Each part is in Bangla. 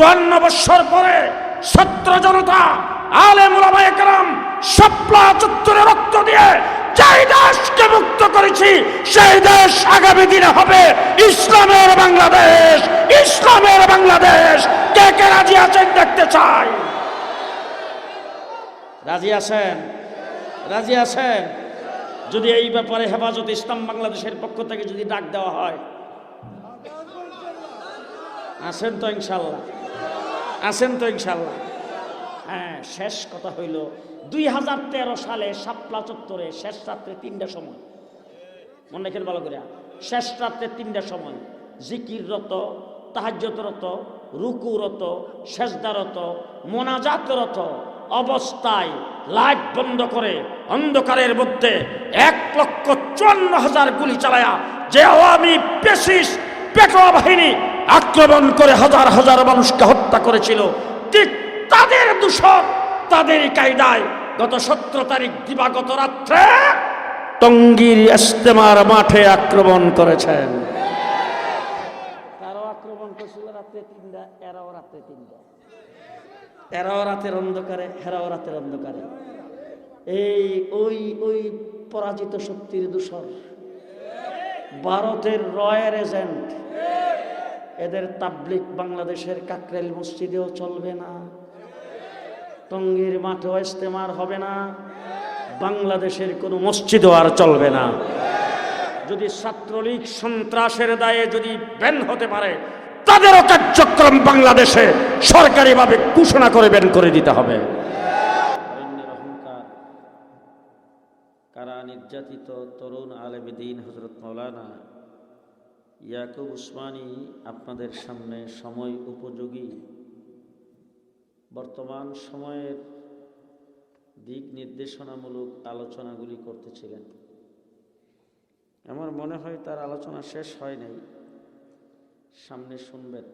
চুয়ান্ন বৎসর পরে ছাত্র জনতা, আলে মুলামায়াম সাপলা চত্বরে রক্ত দিয়ে যেই দেশকে মুক্ত করেছি, সেই দেশ আগামী দিনে হবে ইসলামের বাংলাদেশ। ইসলামের বাংলাদেশ। কে কে রাজি আছেন দেখতে চাই? রাজি আছেন? রাজি আছেন? যদি এই ব্যাপারে হেফাজত ইসলাম বাংলাদেশের পক্ষ থেকে যদি ডাক দেওয়া হয়। আছেন তো ইনশাল্লাহ। আছেন তো ইনশাল্লাহ হ্যাঁ শেষ কথা হইল, দুই হাজার তেরো সালে শাপলা চত্বরে শেষ রাত্রে তিনটার সময়। মনে রেখেন ভালো করে। শেষ রাত্রে তিনটার সময়। জিকিররত তাহাজ্যতরত রুকুরত, সেজদারত, মোনাজাতরত অবস্থায় লাইট বন্ধ করে অন্ধকারের মধ্যে এক লক্ষ চুয়ান্ন হাজার গুলি চালায়া যে আওয়ামী পেশিস পেটোয়া বাহিনী আক্রমণ করে হাজার হাজার মানুষকে হত্যা করেছিল। ঠিক তাদের দূষণ তাদের কায়দায় গত সতেরো তারিখ দিবাগত রাত্রে টঙ্গীর ইস্তেমার মাঠে আক্রমণ করেছেন। তারাও আক্রমণ তিনটা রাত্রে অন্ধকারে রাতের অন্ধকারে। এই, ওই ওই পরাজিত শক্তির ভারতের রয়ের এজেন্ট। এদের তাবলিক বাংলাদেশের কাকরেল মসজিদেও চলবে না। টঙ্গীর মাঠেও ইস্তেমার হবে না। বাংলাদেশের কোনো মসজিদও আর চলবে না। যদি ছাত্রলীগ সন্ত্রাসের দায়ে যদি ব্যান হতে পারে, তাদেরও কার্যক্রম বাংলাদেশে সরকারিভাবে ঘোষণা করে ব্যান করে দিতে হবে। কারা নির্যাতিত তরুণ আলেমদিন হজরত মৌলানা ইয়াকুব উসমানী আপনাদের সামনে সময় উপযোগী। বর্তমান সময়ের দিক নির্দেশনামূলক আলোচনাগুলি করতেছিলেন। আমার মনে হয় তার আলোচনা শেষ হয় নাই। সামনে শুনবেন।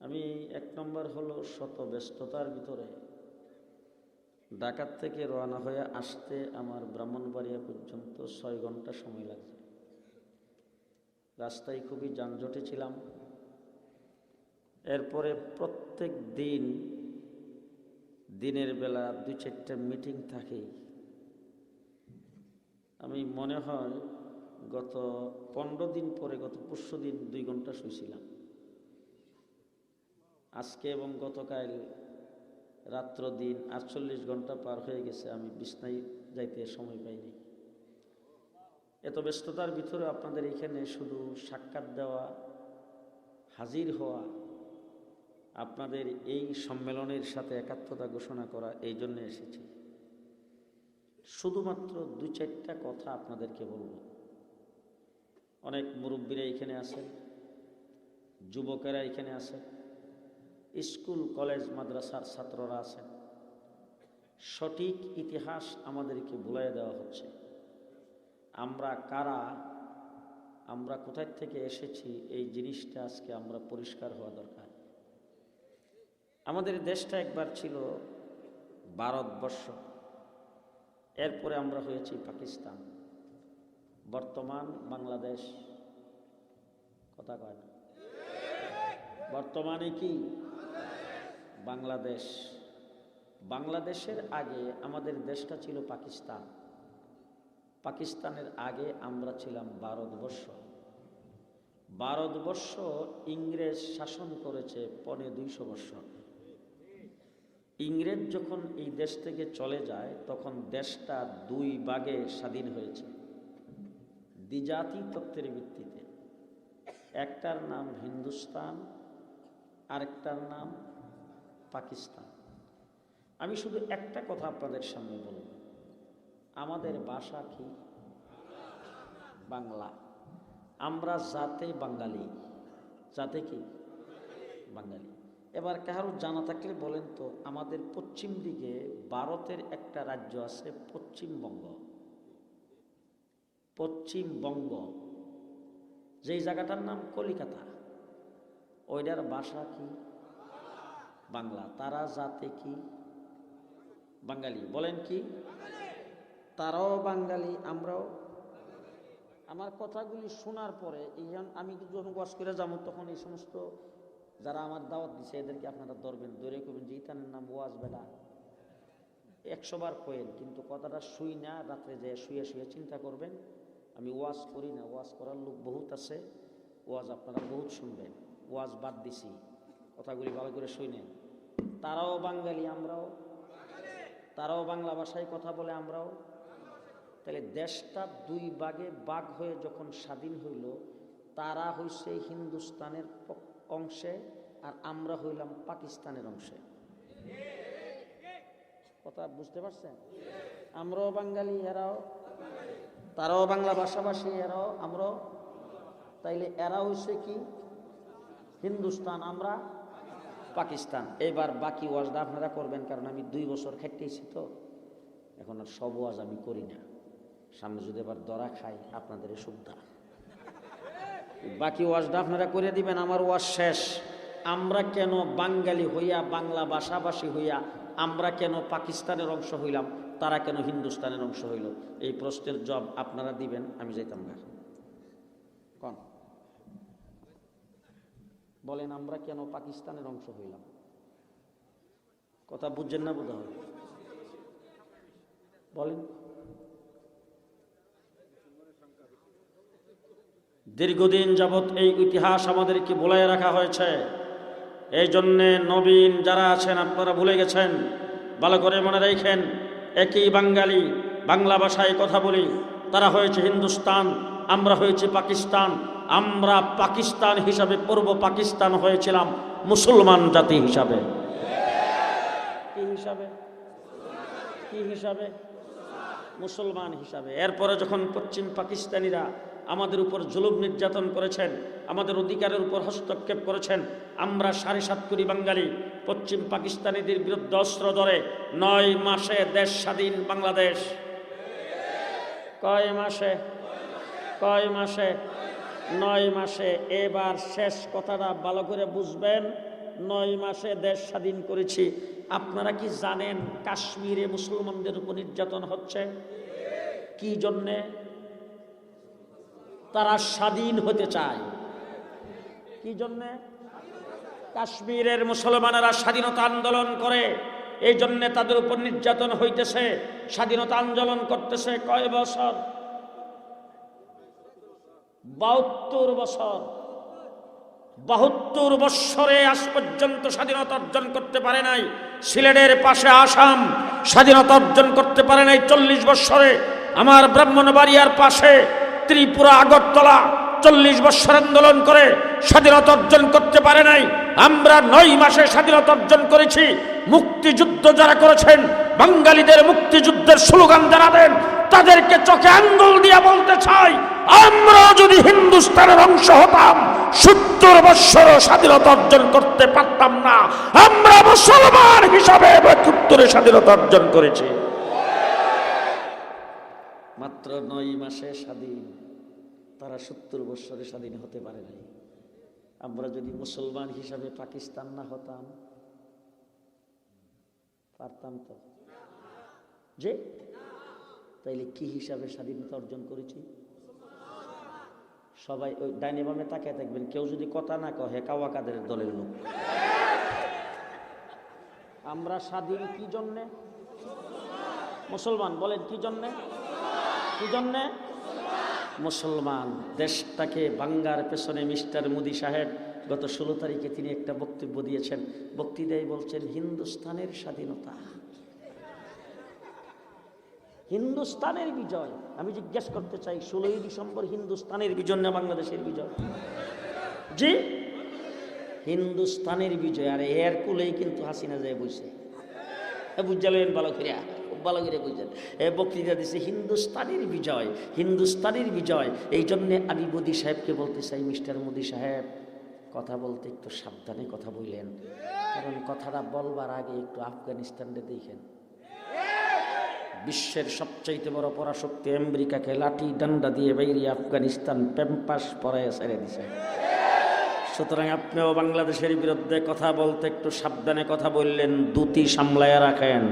আমি এক নম্বর হলো শত ব্যস্ততার ভিতরে। ডাকাত থেকে রওনা হয়ে আসতে আমার ব্রাহ্মণবাড়িয়া পর্যন্ত ছয় ঘণ্টা সময় লাগছে। রাস্তায় খুবই যানজটে ছিলাম। এরপরে প্রত্যেক দিন দিনের বেলা দুই চারটে মিটিং থাকেই আমি মনে হয় গত পনেরো দিন পরে, গত পরশু দিন দুই ঘণ্টা শুয়েছিলাম আজকে এবং গতকাল রাত্র দিন আটচল্লিশ ঘণ্টা পার হয়ে গেছে, আমি বিছনায় যাইতে সময় পাইনি। এত ব্যস্ততার ভিতরে আপনাদের এখানে শুধু সাক্ষাৎ দেওয়া, হাজির হওয়া, আপনাদের এই সম্মেলনের সাথে একাত্মতা ঘোষণা করা, এই জন্য এসেছি। শুধুমাত্র দু চারটা কথা আপনাদেরকে বলব। অনেক মুরব্বীরা এখানে আছেন, যুবকেরা এখানে আছেন, স্কুল, কলেজ, মাদ্রাসার ছাত্ররা আছেন। সঠিক ইতিহাস আমাদেরকে ভুলাই দেওয়া হচ্ছে। আমরা কারা, আমরা কোথায় থেকে এসেছি, এই জিনিসটা আজকে আমরা পরিষ্কার হওয়া দরকার। আমাদের দেশটা একবার ছিল ভারতবর্ষ, এরপরে আমরা হয়েছি পাকিস্তান। বর্তমান বাংলাদেশ, কথা কয় না? বর্তমানে কি? বাংলাদেশ। বাংলাদেশের আগে আমাদের দেশটা ছিল পাকিস্তান। পাকিস্তানের আগে আমরা ছিলাম ভারতবর্ষ ভারতবর্ষ ইংরেজ শাসন করেছে পনে দুইশো বৎসর ইংরেজ যখন এই দেশ থেকে চলে যায়, তখন দেশটা দুই ভাগে স্বাধীন হয়েছে। দ্বিজাতি তত্ত্বের ভিত্তিতে। একটার নাম হিন্দুস্তান, আরেকটার নাম পাকিস্তান। আমি শুধু একটা কথা আপনাদের সামনে বলব। আমাদের ভাষা কি? বাংলা। আমরা জাতে বাঙালি। জাতে কি? বাঙালি। এবার কারও জানা থাকলে বলেন তো, আমাদের পশ্চিম দিকে ভারতের একটা রাজ্য আছে পশ্চিমবঙ্গ। পশ্চিমবঙ্গ। যেই জায়গাটার নাম কলিকাতা, ওইটার ভাষা কি? বাংলা। তারা জাতে কি? বাঙালি। বলেন কি? তারাও বাঙালি, আমরাও। আমার কথাগুলি শোনার পরে এই আমি যখন ওয়াশ করে যাব তখন এই সমস্ত যারা আমার দাওয়াত দিছে এদেরকে আপনারা ধরবেন, ধরে করবেন যে, ইতানের নাম ওয়াজ বেলা। একশো বার কয়েন কিন্তু কথাটা শুই না, রাত্রে যে শুয়ে শুয়ে চিন্তা করবেন। আমি ওয়াজ করি না, ওয়াজ করার লোক বহুত আছে, ওয়াজ আপনারা বহুত শুনবেন, ওয়াজ বাদ দিছি, কথাগুলি ভালো করে শুনেন তারাও বাঙালি, আমরাও। তারাও বাংলা ভাষায় কথা বলে, আমরাও। তাহলে দেশটা দুই ভাগে বাঘ হয়ে যখন স্বাধীন হইল, তারা হইছে হিন্দুস্তানের অংশে আর আমরা হইলাম পাকিস্তানের অংশে। কথা বুঝতে পারছেন? আমরাও বাঙালি, এরাও। তারাও বাংলা ভাষাভাষী, এরাও আমরাও। তাইলে এরা হইছে কি? হিন্দুস্তান, আমরা পাকিস্তান। এবার বাকি ওয়াজটা আপনারা করবেন, কারণ আমি দুই বছর খাইতেছি তো। এখন আর সব ওয়াজ আমি করি না। সামনে যদি এবার দরা খাই, আপনাদের সুবিধা বাকি ওয়াজটা আপনারা করে দিবেন, আমার ওয়াজ শেষ। আমরা কেন বাঙালি হইয়া, বাংলা ভাষাভাষী হইয়া, আমরা কেন পাকিস্তানের অংশ হইলাম, তারা কেন হিন্দুস্তানের অংশ হইল? এই প্রশ্নের জব আপনারা দিবেন, আমি যাইতাম না কন? বলেন, আমরা কেন পাকিস্তানের অংশ হইলাম? কথা বুঝছেন না বোধ হয় বলেন। দীর্ঘদিন যাবৎ এই ইতিহাস আমাদেরকে বলে রাখা হয়েছে। এই জন্যে নবীন যারা আছেন, আপনারা ভুলে গেছেন। ভালো করে মনে রেখেন, একই বাঙালি, বাংলা ভাষায় কথা বলি। তারা হয়েছে হিন্দুস্তান, আমরা হয়েছে পাকিস্তান। আমরা পাকিস্তান হিসাবে, পূর্ব পাকিস্তান হয়েছিলাম মুসলমান জাতি হিসাবে। কি হিসাবে? কি হিসাবে? মুসলমান হিসাবে। এরপরে যখন পশ্চিম পাকিস্তানিরা আমাদের উপর জুলুম নির্যাতন করেছেন, আমাদের অধিকারের উপর হস্তক্ষেপ করেছেন। আমরা সাড়ে সাত কোটি বাঙালি পশ্চিম পাকিস্তানিদের বিরুদ্ধে অস্ত্র ধরে নয় মাসে দেশ স্বাধীন বাংলাদেশ। কয় মাসে? কয় মাসে? নয় মাসে। এবার শেষ কথাটা ভালো করে বুঝবেন, নয় মাসে দেশ স্বাধীন করেছি। আপনারা কি জানেন কাশ্মীরে মুসলমানদের উপর নির্যাতন হচ্ছে? কি জন্যে? তারা স্বাধীন হতে চায়। কি জন্যে? কাশ্মীরের মুসলমানেরা স্বাধীনতা আন্দোলন করে, এই জন্যে তাদের উপর নির্যাতন হইতেছে, স্বাধীনতা আন্দোলন করতেছে কয় বছর? বাহাত্তর বছর। বাহাত্তর বৎসরে আজ পর্যন্ত স্বাধীনতা অর্জন করতে পারে নাই। সিলেটের পাশে আসাম, স্বাধীনতা অর্জন করতে পারে নাই চল্লিশ বৎসরে। আমার ব্রাহ্মণবাড়িয়ার পাশে ত্রিপুরা, আগরতলা চল্লিশ বৎসর আন্দোলন করে স্বাধীনতা অর্জন করতে পারে নাই। আমরা নয় মাসে স্বাধীনতা অর্জন করেছি। মুক্তিযুদ্ধ যারা করেছেন, বাঙালিদের মুক্তিযুদ্ধের স্লোগান যারা দেন তাদেরকে চোখে আঙ্গুল দিয়ে বলতে চাই, আমরা যদি হিন্দুস্তানের অংশ হতাম, সত্তর বৎসর স্বাধীনতা অর্জন করতে পারতাম না। আমরা মুসলমান হিসাবে একাত্তরে স্বাধীনতা অর্জন করেছি। মাত্র নয় মাসে স্বাধীন। তারা সত্তর বৎসরে স্বাধীন হতে পারে নাই। আমরা যদি মুসলমান হিসাবে পাকিস্তান না হতাম, পারতাম তো? যে? তাইলে কি হিসাবে স্বাধীনতা অর্জন করেছি? সবাই ওই ডাইনে বামে তাকিয়ে থাকবেন, কেউ যদি কথা না কহে কাওয়া কাদের দলের লোক? আমরা স্বাধীন কি জন্যে? মুসলমান, বলেন কি জন্যে? কি জন্যে? মুসলমান, দেশটাকে বাঙ্গার পেছনে মিস্টার মোদি সাহেব গত ষোলো তারিখে তিনি একটা বক্তব্য দিয়েছেন। বক্তৃতায় বলছেন, হিন্দুস্তানের স্বাধীনতা। হিন্দুস্তানের বিজয়। আমি জিজ্ঞেস করতে চাই, ষোলোই ডিসেম্বর হিন্দুস্তানের বিজয় না বাংলাদেশের বিজয়? জি? হিন্দুস্তানের বিজয়। আর এর কুলেই কিন্তু হাসিনা যায় বসে বুঝালেন ভালো করে খুব ভালো করে বুঝলেন এ বক্তৃতা দিছে হিন্দুস্তানের বিজয় হিন্দুস্তানের বিজয়। এই জন্যে আমি মোদি সাহেবকে বলতে চাই, মিস্টার মোদি সাহেব, কথা বলতে একটু সাবধানে কথা বললেন। কারণ কথাটা বলবার আগে একটু আফগানিস্তানটা দেখেন। বিশ্বের সবচাইতে বড় পরাশক্তি আমেরিকাকে লাঠি ডান্ডা দিয়ে বাইরে আফগানিস্তান প্যাম্পাস পরায় ছেড়ে দিছে। সুতরাং আপনিও বাংলাদেশের বিরুদ্ধে কথা বলতে একটু সাবধানে কথা বললেন দুটি সামলায় রাখেন।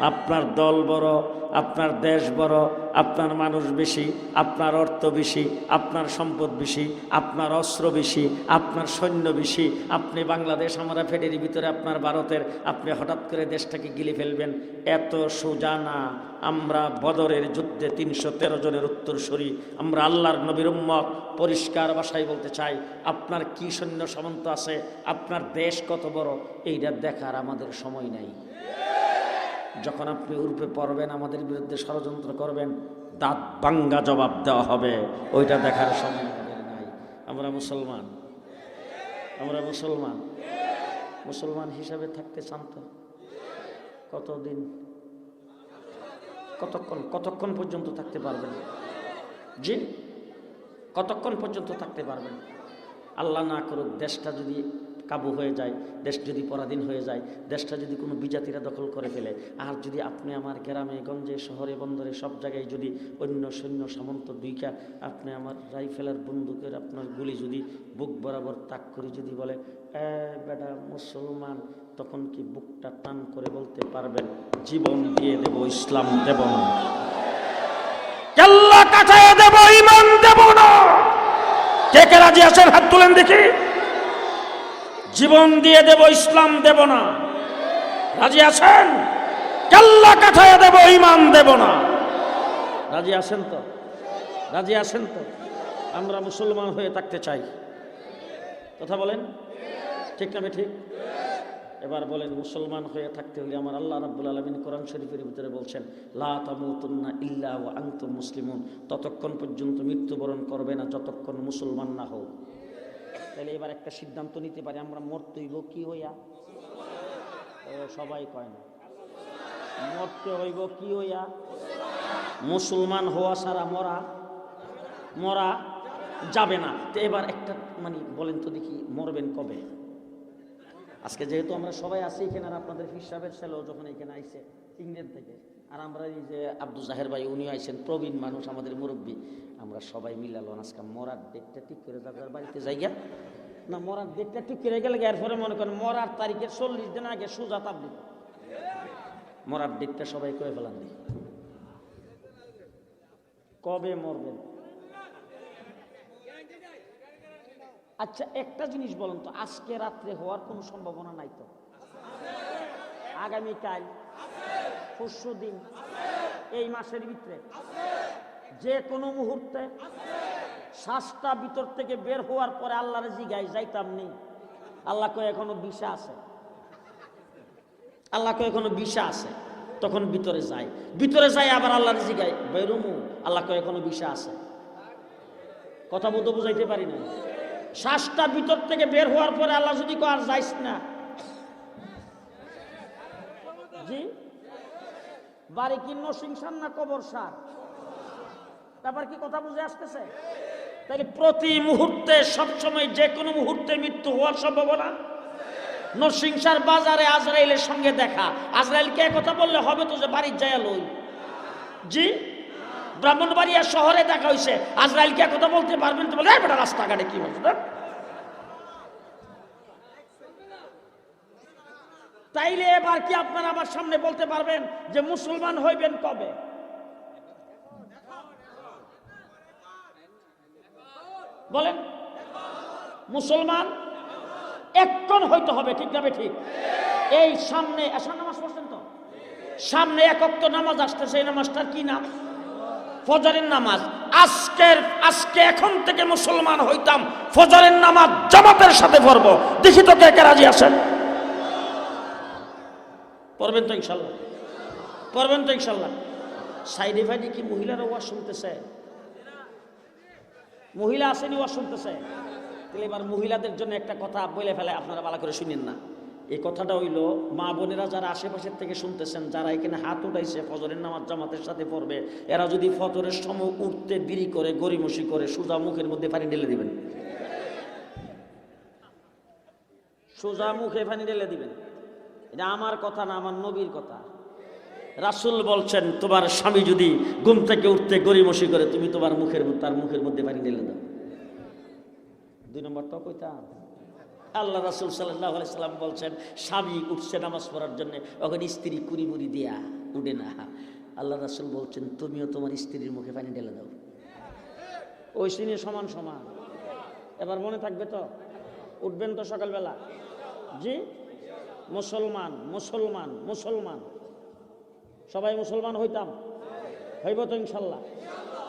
আপনার দল বড়, আপনার দেশ বড়, আপনার মানুষ বেশি, আপনার অর্থ বেশি, আপনার সম্পদ বেশি, আপনার অস্ত্র বেশি, আপনার সৈন্য বেশি, আপনি বাংলাদেশ আমরা ফেডের ভিতরে, আপনার ভারতের, আপনি হঠাৎ করে দেশটাকে গিলে ফেলবেন। এত সোজা না। আমরা বদরের যুদ্ধে তিনশো তেরো জনের উত্তরসূরি। আমরা আল্লাহর নবীর উম্মত। পরিষ্কার ভাষায় বলতে চাই, আপনার কি সৈন্য সামন্ত আছে? আপনার দেশ কত বড়? এইটা দেখার আমাদের সময় নেই। যখন আপনি উরুপে পড়বেন, আমাদের বিরুদ্ধে ষড়যন্ত্র করবেন, দাঁত বাঙ্গা জবাব দেওয়া হবে। ওইটা দেখার সময় আমাদের নাই। আমরা মুসলমান। আমরা মুসলমান। মুসলমান হিসাবে থাকতে চান তো? কতদিন? কতক্ষণ? কতক্ষণ পর্যন্ত থাকতে পারবেন? জি? কতক্ষণ পর্যন্ত থাকতে পারবেন? আল্লাহ না করুক, দেশটা যদি কাবু হয়ে যায়, দেশ যদি পরাধীন হয়ে যায়, দেশটা যদি কোনো বিজাতিরা দখল করে ফেলে, আর যদি আপনি আমার গ্রামে, গঞ্জে, শহরে, বন্দরে, সব জায়গায় যদি অন্য সৈন্য সামন্ত দুইকা, আপনি আমার রাইফেলার বন্দুকের আপনার গুলি যদি বুক বরাবর তাক করে যদি বলে, এ বেটা মুসলমান, তখন কি বুকটা টান করে বলতে পারবেন, জীবন দিয়ে দেব, ইসলাম দেব না? দেব, ইমান দেব না। কে কে রাজি আছেন? হাত তুলেন দেখি। জীবন দিয়ে দেব, ইসলাম দেব না। রাজি আছেন? কেল্লা কাঠায় দেব ইমান দেব না। রাজি আছেন তো? রাজি আছেন তো? আমরা মুসলমান হয়ে থাকতে চাই। কথা বলেন? ঠিক না ঠিক এবার বলেন, মুসলমান হয়ে থাকতে হলে আমার আল্লাহ রাব্বুল আলমিন কোরআন শরীফের ভিতরে বলছেন, লা তামুতুন্না ইল্লা ওয়া আনতুম মুসলিমুন। ততক্ষণ পর্যন্ত মৃত্যুবরণ করবে না, যতক্ষণ মুসলমান না হোক তাহলে এবার একটা সিদ্ধান্ত নিতে পারি, আমরা মরতে হইব কি হইয়া? সবাই কয় না। মরতে হইব কি হইয়া? মুসলমান হওয়া ছাড়া মরা মরা যাবে না। তো এবার একটা মানে বলেন তো দেখি, মরবেন কবে? আজকে যেহেতু আমরা সবাই আছি এখানে, আর আপনাদের হিসাবের ছেলেও যখন এখানে আইছে, ইংল্যান্ড থেকে। আর আমরা এই যে আব্দুল জাহের ভাই, উনি আইছেন প্রবীণ মানুষ, আমাদের মুরব্বী। আমরা সবাই মিলালো আজকে মরার ডেটটা ঠিক করে যার বাড়িতে যাইয়া না, মরার ডেটটা ঠিক করে গেলে এরপরে মনে করেন মরার তারিখের চল্লিশ দিন আগে সোজা তাবলিক মরার ডেটটা সবাই করে ফেলান কবে মরবেন? আচ্ছা একটা জিনিস বলেন তো, আজকে রাত্রে হওয়ার কোনো সম্ভাবনা নাই তো? আগামীকাল? পরশু দিন। এই মাসের ভিতরে যে কোনো মুহূর্তে শ্বাসটা ভিতর থেকে বের হওয়ার পরে আল্লাহর জিগাই যাইতাম নেই আল্লাহ কয়ে, এখনও বিষা আছে। আল্লাহ কয়ে, এখনও বিষা আছে। তখন ভিতরে যায়। ভিতরে যাই আবার আল্লাহর জিগাই বেরুমু আল্লাহ কয়ে, এখনও বিষা আছে। কথা বলতে বুঝাইতে পারি না শ্বাসটা ভিতর থেকে বের হওয়ার পরে আল্লাহ যদি আর যাইস না। জি? বাড়ি কি নসিংসান না কবর সার? তারপর কি কথা বুঝে আসতেছে? তাহলে প্রতি মুহূর্তে, সবসময় যে কোনো মুহূর্তে মৃত্যু হওয়ার সম্ভাবনা? নরসিংসার বাজারে আজরাইলের সঙ্গে দেখা। আজরাইলকে কথা বললে হবে তো যে বাড়ির যায় লই। জি? ব্রাহ্মণবাড়িয়া শহরে দেখা হয়েছে আজরাইলকে কথা বলতে পারবেন তো বলে, "এই বেটা রাস্তাঘাটে কি হচ্ছে তাইলে এবার কি আপনারা আমার সামনে বলতে পারবেন যে মুসলমান হইবেন কবে? বলেন। মুসলমান? একক্ষণ হইতে হবে, ঠিক না ঠিক এই সামনে এসা নামাজ পড়ছেন তো? সামনে একক্ত নামাজ আসতেছে, এই নামাজটার কি নাম? ফজরের নামাজ। আজকের, আজকে এখন থেকে মুসলমান হইতাম, ফজরের নামাজ জামাতের সাথে পড়ব। দেখি তো কে কে রাজি আছেন? পড়বেন তো ইনশাল্লাহ। পড়বেন তো ইনশাল্লাহ। সাইডে ফাইডে কি মহিলারা ওয়াজ শুনতেছে? মহিলা আসেনি, ওয়াজ শুনতেছে? তাহলে এবার মহিলাদের জন্য একটা কথা বলে ফেলে, আপনারা ভালো করে শুনেন না। এই কথাটা হইল, মা বোনেরা যারা আশেপাশের থেকে শুনতেছেন, যারা এখানে হাত উঠাইছে, ফজরের নামাজ জামাতের সাথে পড়বে, এরা যদি ফজরের সময় উঠতে দেরি করে গরিমসি করে, সোজা মুখের মধ্যে পানি ঢেলে দিবেন। সোজা মুখে পানি ঢেলে দিবেন। এটা আমার কথা না, আমার নবীর কথা। রাসুল বলছেন, তোমার স্বামী যদি ঘুম থেকে উঠতে গরিমসি করে, তুমি তোমার মুখের, তার মুখের মধ্যে পানি ঢেলে দাও। দুই নম্বরটা কইতাম। আল্লাহ রাসুল সাল্লাহ সাল্লাম বলছেন, স্বামী উঠছে নামাজ পড়ার জন্য, ওখানে স্ত্রী কুড়ি বুড়ি দিয়া উঠে না। আল্লাহ রাসুল বলছেন, তুমিও তোমার স্ত্রীর মুখে পানি ঢেলে দাও। ওই সিনে সমান সমান। এবার মনে থাকবে তো? উঠবেন তো সকালবেলা? জি? মুসলমান মুসলমান মুসলমান। সবাই মুসলমান হইতাম? হইব তো ইনশাল্লাহ।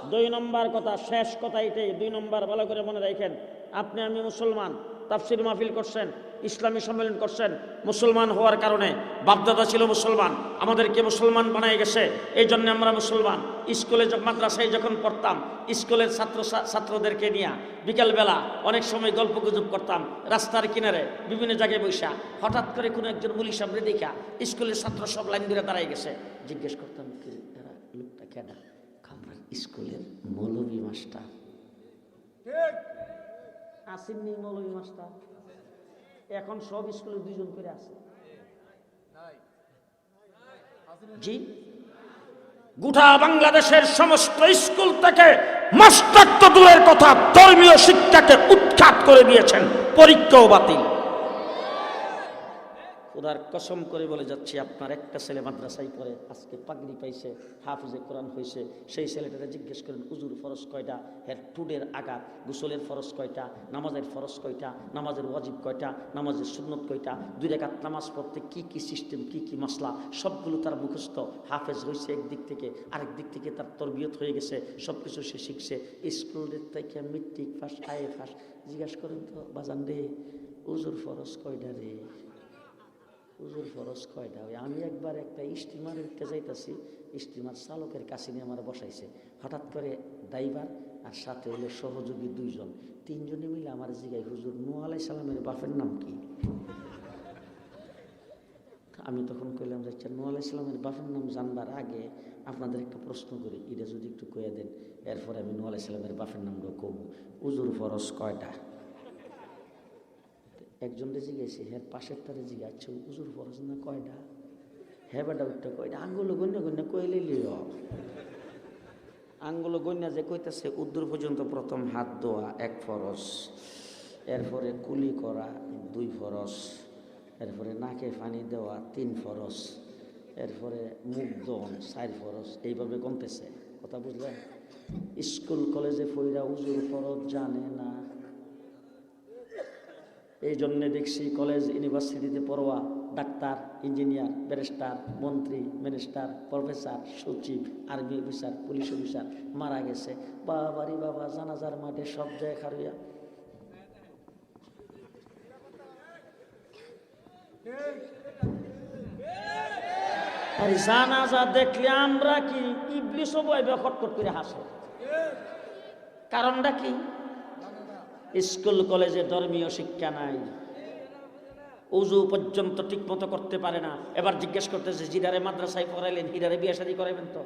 দুই নম্বর কথা, শেষ কথা এটাই। দুই নম্বর ভালো করে মনে রাখেন, আপনি আমি মুসলমান। তাফসির মাহফিল করছেন, ইসলামী সম্মেলন করছেন, মুসলমান হওয়ার কারণে বাপদাদা ছিল মুসলমান, আমাদেরকে মুসলমান বানাই গেছে এই জন্য আমরা মুসলমান। স্কুলে মাদ্রাসায় যখন পড়তাম, স্কুলের ছাত্র ছাত্রদেরকে নিয়ে বিকালবেলা অনেক সময় গল্প গুজব করতাম, রাস্তার কিনারে বিভিন্ন জায়গায় বৈশা হঠাৎ করে কোনো একজন মুলি সামনে দেখা, স্কুলের ছাত্র সব লাইন ধরে দাঁড়াই গেছে। জিজ্ঞেস করতাম লোকটা স্কুলের মৌলবী মাস্টার। আসেননি মৌলবী মাস্টার। এখন সব স্কুলে দুজন করে আছে। জি? গোটা বাংলাদেশের সমস্ত স্কুল থেকে মাস্টার তো দূরের কথা, ধর্মীয় শিক্ষাকে উৎখাত করে দিয়েছেন, পরীক্ষাও বাতিল। খোদার কসম করে বলে যাচ্ছি, আপনার একটা ছেলে মাদ্রাসাই পড়ে, আজকে পাগড়ি পাইছে, হাফিজে কোরআন হয়েছে সেই ছেলেটাকে জিজ্ঞেস করেন উজুর ফরজ কয়টা? হের টুডের আঘাত, গোসলের ফরজ কয়টা? নামাজের ফরজ কয়টা? নামাজের ওয়াজিব কয়টা? নামাজের সুন্নত কয়টা? দুই রেখাত নামাজ পড়তে কি কি সিস্টেম কি কি মশলা সবগুলো তার মুখস্থ, হাফেজ হয়েছে একদিক থেকে, আরেক দিক থেকে তার তরবিয়ত হয়ে গেছে সব কিছু সে শিখছে। স্কুলের থেকে মেট্রিক ফার্স্ট আইএ ফার্স্ট জিজ্ঞাসা করেন তো, বাজান রে উজুর ফরজ কয়টা রে? হুজুর ফরজ কয়টা ওই আমি একবার একটা স্টিমারে উঠতে যাইতাছি, স্টিমার চালকের কাছে নিয়ে আমার বসাইছে। হঠাৎ করে ড্রাইভার আর সাথে হলো সহযোগী দুইজন। তিনজনে মিলে আমার জিগাই হুজুর নু সালামের বাপের নাম কি? আমি তখন কইলাম যে আচ্ছা নু সালামের বাপের নাম জানবার আগে আপনাদের একটা প্রশ্ন করি, এটা যদি একটু কয়ে দেন। এরপরে আমি নু সালামের বাপের নামটা কমু উজুর ফরজ কয়টা? একজন রে জিজ্ঞেসে হ্যাঁ পাশের তারে জিজ্ঞাসছে উজুর ফরজ না কয়টা? হ্যাঁ বেটা উঠটা কয়টা? আঙ্গুলো গণ্য গণ্য, কইলে লিও। আঙ্গুলো গণ্য যে কইতেছে উদ্দূর পর্যন্ত প্রথম হাত ধোয়া, এক ফরজ। এরপরে কুলি করা, দুই ফরজ। এরপরে নাকে পানি দেওয়া, তিন ফরজ। এরপরে মুখ দন চার ফরজ। এইভাবে কমতেছে। কথা বুঝলেন? স্কুল, কলেজে ফইরা উজুর ফরজ জানে না। এই জন্যে দেখছি কলেজ, ইউনিভার্সিটিতে পড়োয়া, ডাক্তার, ইঞ্জিনিয়ার, ব্যারিস্টার, মন্ত্রী, মিনিস্টার, প্রফেসর, সচিব, আর্মি অফিসার, পুলিশ অফিসার মারা গেছে। বাবারি বাবা, জানাজার মাঠে সব আর জানাজা দেখলে আমরা কি ইবলিশ বয়বে খটখট করে হাসে? কারণটা কি? স্কুল, কলেজে ধর্মীয় শিক্ষা নাই। উজু পর্যন্ত ঠিক মতো করতে পারে না। এবার জিজ্ঞেস করতেছে জিরারে মাদ্রাসায় পড়াইলেন হিরারে বিয়ে শাদি করাবেন তো?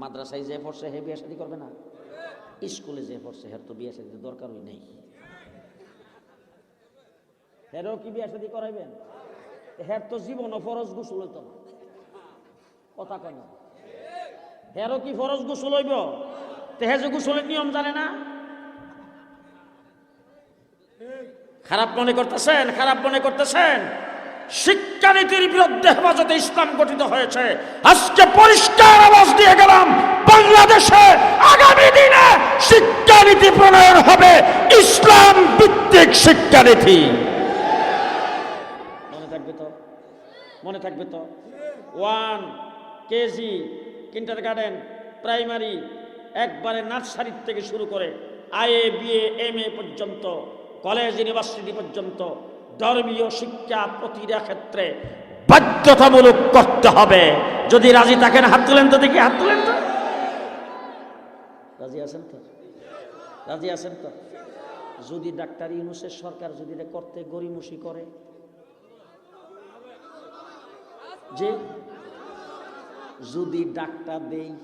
মাদ্রাসায় যে পড়ছে, হে বিয়ে শাদি করবে না? স্কুলে যে পড়ছে, হের তো বিয়ে শাদি দরকারই নেই। হেরও কি বিয়ে শাদি করাইবেন? হের তো জীবন ফরজ গোসল হইতো কথা কয় না। হেরও কি ফরজ গোসল হইব? তেহে যে গোসলের নিয়ম জানে না? খারাপ মনে করতেছেন, খারাপ মনে করতেছেন? শিক্ষানীতির বিরুদ্ধে হেফাজতে ইসলাম গঠিত হয়েছে। আজকে পরিষ্কার আওয়াজ দিয়ে গেলাম, বাংলাদেশে আগামী দিনে শিক্ষানীতি প্রণয়ন হবে ইসলাম ভিত্তিক শিক্ষানীতি। মনে থাকবে তো? মনে থাকবে তো? One, KG kindergarten primary একবারে নার্সারির থেকে শুরু করে আইএ বিএ এম এ পর্যন্ত, কলেজ, ইউনিভার্সিটি পর্যন্ত ধর্মীয় শিক্ষা প্রতিটা ক্ষেত্রে বাধ্যতামূলক করতে হবে। যদি রাজি থাকেন, হাত তুলেন তো দেখি, হাত তুলেন তো। রাজি আছেন তো? রাজি আছেন তো? যদি ডাক্তার ইউনুসের সরকার যদি করতে গরিমসি করে। যে যদি ডাক্তার দেই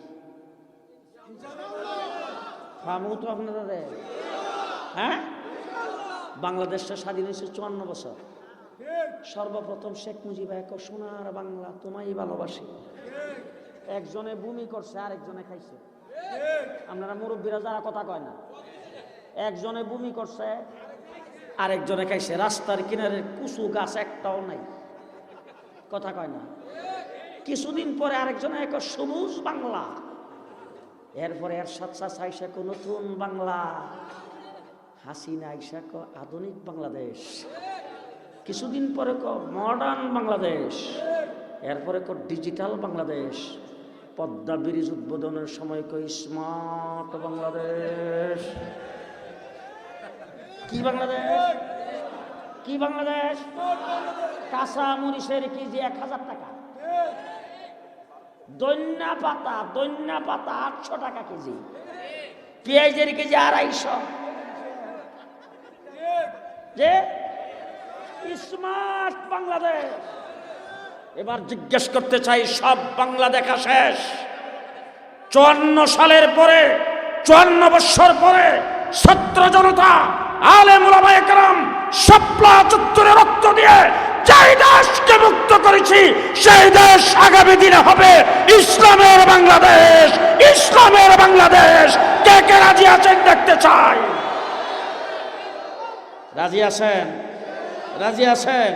ফার্মও তো আপনারা হ্যাঁ? বাংলাদেশটা স্বাধীন হয়েছে চুয়ান্ন বছর। সর্বপ্রথম শেখ মুজিব এক সোনার বাংলা, তোমায় ভালোবাসি। একজনে ভূমি করছে, আরেকজনে খাইছে। আপনারা মুরব্বীরা যারা কথা কয় না, একজনে ভূমি করছে, আরেকজনে খাইছে। রাস্তার কিনারে কুসু গাছ একটাও নাই। কথা কয় না। কিছুদিন পরে আরেকজনে এক সবুজ বাংলা। এরপরে এর সাথে আইসা কো নতুন বাংলা। হাসিনা আইসা কো আধুনিক বাংলাদেশ। কিছুদিন পরে ক মডার্ন বাংলাদেশ। এরপরে ক ডিজিটাল বাংলাদেশ। পদ্মা ব্রিজ উদ্বোধনের সময় কই স্মার্ট বাংলাদেশ। কি বাংলাদেশ? কি বাংলাদেশ? কাঁচা মরিচের কেজি এক হাজার টাকা। দৈন্যা পাতা দৈন্যা পাতা আটশো টাকা কেজি। পেঁয়াজের কেজি আড়াইশো। যে স্মার্ট বাংলাদেশ। এবার জিজ্ঞেস করতে চাই, সব বাংলা দেখা শেষ। চুয়ান্ন সালের পরে, চুয়ান্ন বৎসর পরে ছাত্র জনতা আলে মুলামায়াম সাপলা চত্বরে রক্ত দিয়ে যেই দেশকে মুক্ত করেছি, সেই দেশ আগামী দিনে হবে ইসলামের বাংলাদেশ। ইসলামের বাংলাদেশ। কে কে রাজি আছেন দেখতে চাই? রাজি আছেন? রাজি আছেন?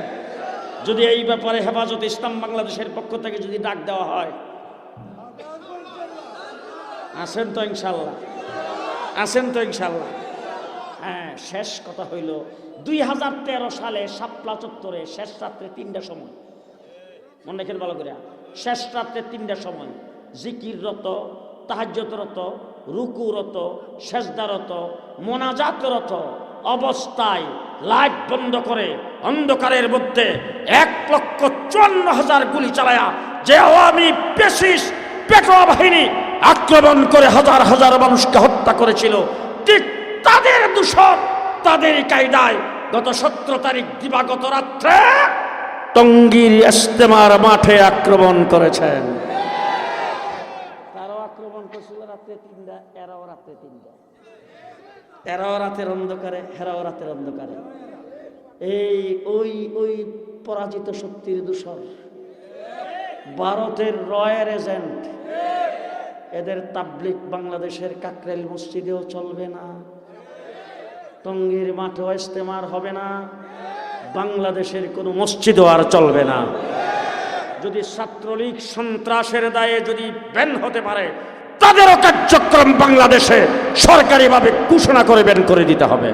যদি এই ব্যাপারে হেফাজত ইসলাম বাংলাদেশের পক্ষ থেকে যদি ডাক দেওয়া হয়। আসেন তো ইনশাল্লাহ। আসেন তো ইনশাল্লাহ। হ্যাঁ শেষ কথা হইল, দুই হাজার তেরো সালে শাপলা চত্বরে শেষ রাত্রে তিনটার সময়। মনে রেখেন ভালো করে। শেষ রাত্রে তিনটার সময়। জিকিররত তাহাজ্যতরত রুকুরত, সেজদারত, মোনাজাতরত অবস্থায় লাইট বন্ধ করে অন্ধকারের মধ্যে এক লক্ষ চুয়ান্ন হাজার গুলি চালায়া যে আওয়ামী পেশিস পেটোয়া বাহিনী আক্রমণ করে হাজার হাজার মানুষকে হত্যা করেছিল, ঠিক তাদের দূষণ, তাদের কায়দায় গত সতেরো তারিখ দিবাগত রাত্রে টঙ্গীর ইস্তেমার মাঠে আক্রমণ করেছেন। তারাও আক্রমণ করছিল রাত্রে তিনটা, এরাও রাত্রে তিনটা। এরাও রাতের অন্ধকারে, হেরাও রাতের অন্ধকারে। এই, ওই ওই পরাজিত শক্তির দূষণ। ভারতের রয়ের এজেন্ট। এদের তাবলিক বাংলাদেশের কাকরেল মসজিদেও চলবে না। টঙ্গীর মাঠেও ইস্তেমার হবে না। বাংলাদেশের কোনো মসজিদও আর চলবে না। যদি ছাত্রলীগ সন্ত্রাসের দায়ে যদি ব্যান হতে পারে, তাদেরও কার্যক্রম বাংলাদেশে সরকারিভাবে ঘোষণা করে ব্যান করে দিতে হবে।